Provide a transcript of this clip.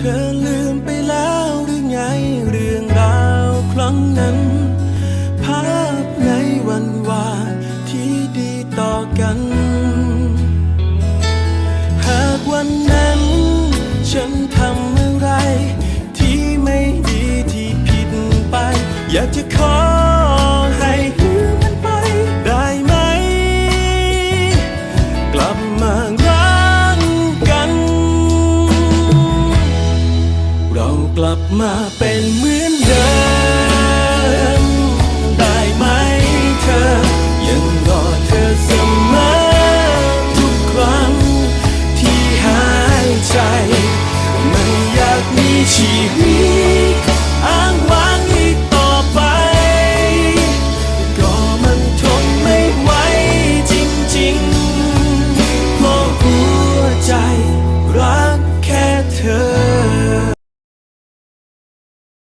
เธอลืมไปแล้วหรือไงเรื่องราวครั้งนั้น ภาพในวันวานที่ดีต่อกัน หากวันนั้น ฉันทำอะไร ที่ไม่ดีที่ผิดไป อยากจะขอให้ลืมมันไปได้ไหม กลับมา กลับมาเป็นเหมือนเดิม ได้ไหมเธอ ยังรอเธอเสมอทุกครั้งที่หายใจ ไม่อยากมีชีวิต